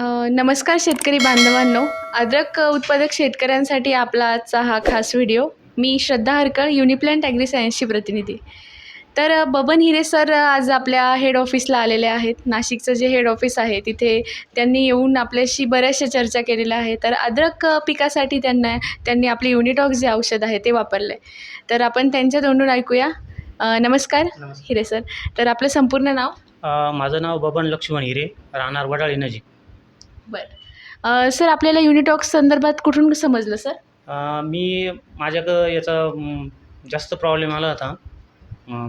नमस्कार शेतकरी बांधवांनो. अद्रक उत्पादक शेतकऱ्यांसाठी आपला आजचा हा खास व्हिडिओ. मी श्रद्धा हरकळ युनिप्लॅन्ट ॲग्री सायन्सची प्रतिनिधी. तर बबन हिरे सर आज आपल्या हेड ऑफिसला आलेले आहेत. नाशिकचं जे हेड ऑफिस आहे तिथे त्यांनी येऊन आपल्याशी बऱ्याचशा चर्चा केलेल्या आहे तर अद्रक पिकासाठी त्यांना त्यांनी आपले युनिटॉक्स जे औषध आहे ते वापरलं आहे तर आपण त्यांच्या तोंडून ऐकूया. नमस्कार हिरे सर. तर आपलं संपूर्ण नाव? माझं नाव बबन लक्ष्मण हिरे राहणार वडाळी नजीक. बरं. सर आपल्याला युनिटॉक्स संदर्भात कुठून समजलं सर? मी माझ्याकडं याचा जास्त प्रॉब्लेम आला होता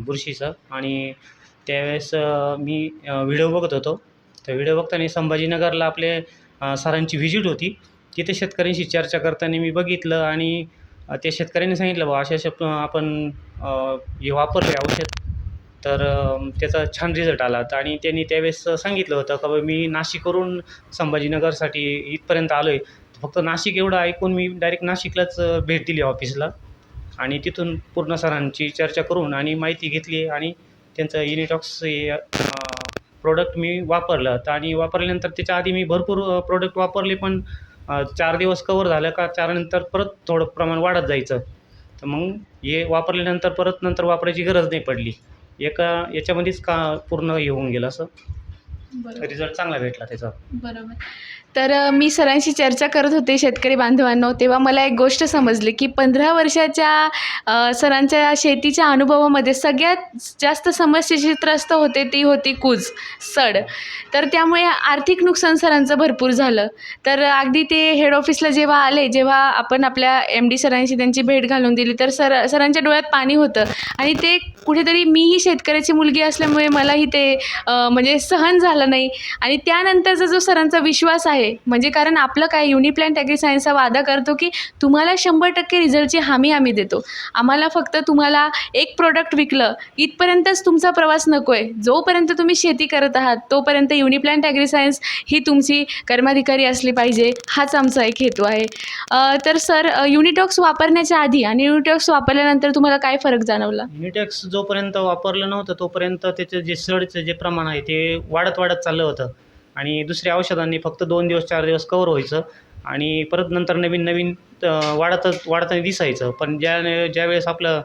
बुरशीचा. आणि त्यावेळेस मी व्हिडिओ बघत होतो. तर व्हिडिओ बघताना संभाजीनगरला आपले सरांची व्हिजिट होती. तिथे शेतकऱ्यांशी चर्चा करताना मी बघितलं आणि त्या शेतकऱ्यांनी सांगितलं बा अशा अशा आपण हे वापरले औषध तर त्याचा छान रिझल्ट आला. तर आणि त्यांनी त्यावेळेस सांगितलं होतं का बा मी नाशिकवरून संभाजीनगरसाठी इथपर्यंत आलो आहे फक्त नाशिक एवढं ऐकून मी डायरेक्ट नाशिकलाच भेट दिली ऑफिसला आणि तिथून पूर्ण सरांची चर्चा करून आणि माहिती घेतली आणि त्यांचं युनिटॉक्स हे प्रोडक्ट मी वापरलं. तर आणि वापरल्यानंतर त्याच्या आधी मी भरपूर प्रोडक्ट वापरले पण चार दिवस कवर झालं का चारनंतर परत थोडं प्रमाण वाढत जायचं. तर मग हे वापरल्यानंतर परत नंतर वापरायची गरज नाही पडली. एका याच्यामध्येच का पूर्ण येऊन गेलं असं? बरोबर. रिझल्ट चांगला भेटला त्याचा. बरोबर. तर अ, मी सरांशी चर्चा करत होते शेतकरी बांधवांनो तेव्हा मला एक गोष्ट समजली की पंधरा वर्षाच्या अ, सरांच्या शेतीच्या अनुभवामध्ये सगळ्यात जास्त समस्येशी त्रस्त होते ती होती कूज सड. तर त्यामुळे आर्थिक नुकसान सरांचं भरपूर झालं. तर अगदी ते हेड ऑफिसला जेव्हा आले जेव्हा आपण आपल्या एम डी सरांशी त्यांची भेट घालून दिली तर सर सरांच्या डोळ्यात पाणी होतं. आणि ते कुठेतरी मीही शेतकऱ्याची मुलगी असल्यामुळे मलाही ते अ, म्हणजे सहन झालं नाही. आणि त्यानंतरचा जो सरांचा विश्वास आहे म्हणजे कारण आपलं काय युनिप्लॅन ॲग्री सायन्सचा वादा करतो की तुम्हाला शंभर टक्के रिझल्टची हमी आम्ही देतो. आम्हाला फक्त तुम्हाला एक प्रोडक्ट विकलं इथपर्यंतच तुमचा प्रवास नको आहे जोपर्यंत तुम्ही शेती करत आहात तोपर्यंत युनिप्लॅन ॲग्री सायन्स ही तुमची कर्माधिकारी असली पाहिजे हाच आमचा एक हेतू आहे. तर सर युनिटॉक्स वापरण्याच्या आधी आणि युनिटॉक्स वापरल्यानंतर तुम्हाला काय फरक जाणवला? युनिटॉक्स जोपर्यंत वापरलं नव्हतं तोपर्यंत त्याचं जे सडचं जे प्रमाण आहे ते वाढत वाढत वाढत चाललं होतं. आणि दुसऱ्या औषधांनी फक्त दोन दिवस चार दिवस कवर व्हायचं. आणि परत नंतर नवीन नवीन वाढतच वाढताना दिसायचं. पण ज्या ज्यावेळेस आपलं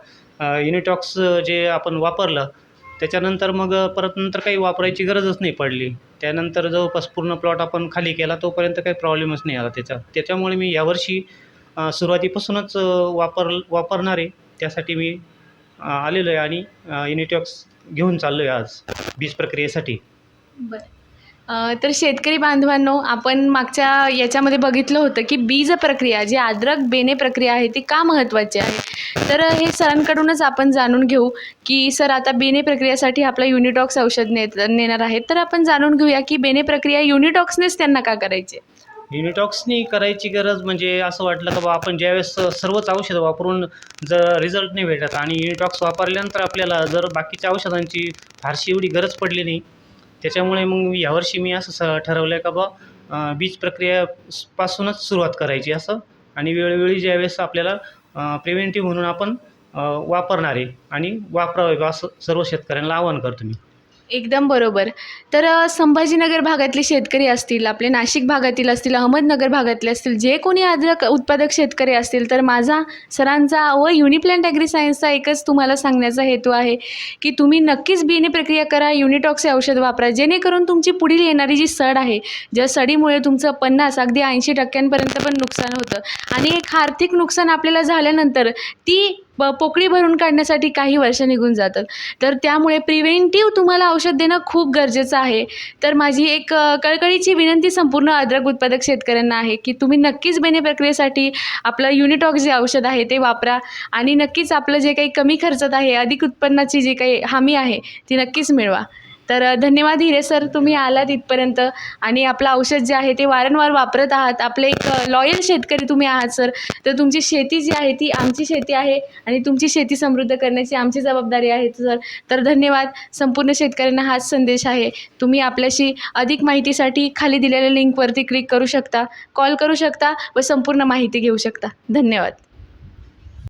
युनिटॉक्स जे आपण वापरलं त्याच्यानंतर मग परत नंतर काही वापरायची गरजच नाही पडली. त्यानंतर जवळपास पूर्ण प्लॉट आपण खाली केला तोपर्यंत काही प्रॉब्लेमच नाही आला त्याचा. त्याच्यामुळे मी यावर्षी सुरुवातीपासूनच वापर वापरणार. आहे त्यासाठी मी आलेलो आहे आणि युनिटॉक्स घेऊन चाललो आहे आज. बीज प्रक्रियेसाठी. बरं. तर शेतकरी बांधवांनो आपण मागच्या याच्यामध्ये बघितलं होतं की बीज प्रक्रिया जी अद्रक बेने प्रक्रिया आहे ती का महत्त्वाची आहे? तर हे सरांकडूनच आपण जाणून घेऊ की सर आता बेने प्रक्रियासाठी आपला युनिटॉक्स औषध नेत नेणार आहेत. तर आपण जाणून घेऊया की बेने प्रक्रिया युनिटॉक्सनेच त्यांना का करायची? युनिटॉक्सनी करायची गरज म्हणजे असं वाटलं का बा आपण ज्यावेळेस सर्वच औषधं वापरून जर रिझल्ट नाही भेटत आणि युनिटॉक्स वापरल्यानंतर आपल्याला जर बाकीच्या औषधांची फारशी एवढी गरज पडली नाही त्याच्यामुळे मग मी यावर्षी मी असं स ठरवलं आहे का बा बीज प्रक्रिया पासूनच सुरुवात करायची असं. आणि वेळोवेळी ज्यावेळेस आपल्याला प्रिव्हेंटिव्ह म्हणून आपण वापरणारे आणि वापरावे बा असं सर्व शेतकऱ्यांना आवाहन करतो मी. एकदम बरोबर. तर संभाजीनगर भागातले शेतकरी असतील आपले नाशिक भागातील असतील अहमदनगर भागातले असतील जे कोणी अद्रक उत्पादक शेतकरी असतील तर माझा सरांचा व युनिप्लॅन्ट ॲग्री सायन्सचा एकच तुम्हाला सांगण्याचा हेतू आहे की तुम्ही नक्कीच बियाणे प्रक्रिया करा युनिटॉक्स हे औषध वापरा जेणेकरून तुमची पुढील येणारी जी सड आहे ज्या सडीमुळे तुमचं पन्नास अगदी ऐंशी टक्क्यांपर्यंत पण नुकसान होतं. आणि एक आर्थिक नुकसान आपल्याला झाल्यानंतर ती प पोकळी भरून काढण्यासाठी काही वर्ष निघून जातात. तर त्यामुळे प्रिव्हेंटिव्ह तुम्हाला औषध देणं खूप गरजेचं आहे. तर माझी एक कळकळीची विनंती संपूर्ण अद्रक उत्पादक शेतकऱ्यांना आहे की तुम्ही नक्कीच बेने प्रक्रियेसाठी आपलं युनिटॉक्स जे औषध आहे ते वापरा आणि नक्कीच आपलं जे काही कमी खर्चात आहे अधिक उत्पन्नाची जी काही हमी आहे ती नक्कीच मिळवा. तर धन्यवाद हिरे सर तुम्ही आलात इथपर्यंत. आणि आपलं औषध जे आहे ते वारंवार वापरत आहात. आपले एक लॉयल शेतकरी तुम्ही आहात सर. तर तुमची शेती जी आहे ती आमची शेती आहे आणि तुमची शेती समृद्ध करण्याची आमची जबाबदारी आहे सर. तर धन्यवाद. संपूर्ण शेतकऱ्यांना हाच संदेश आहे. तुम्ही आपल्याशी अधिक माहितीसाठी खाली दिलेल्या लिंकवरती क्लिक करू शकता कॉल करू शकता व संपूर्ण माहिती घेऊ शकता. धन्यवाद.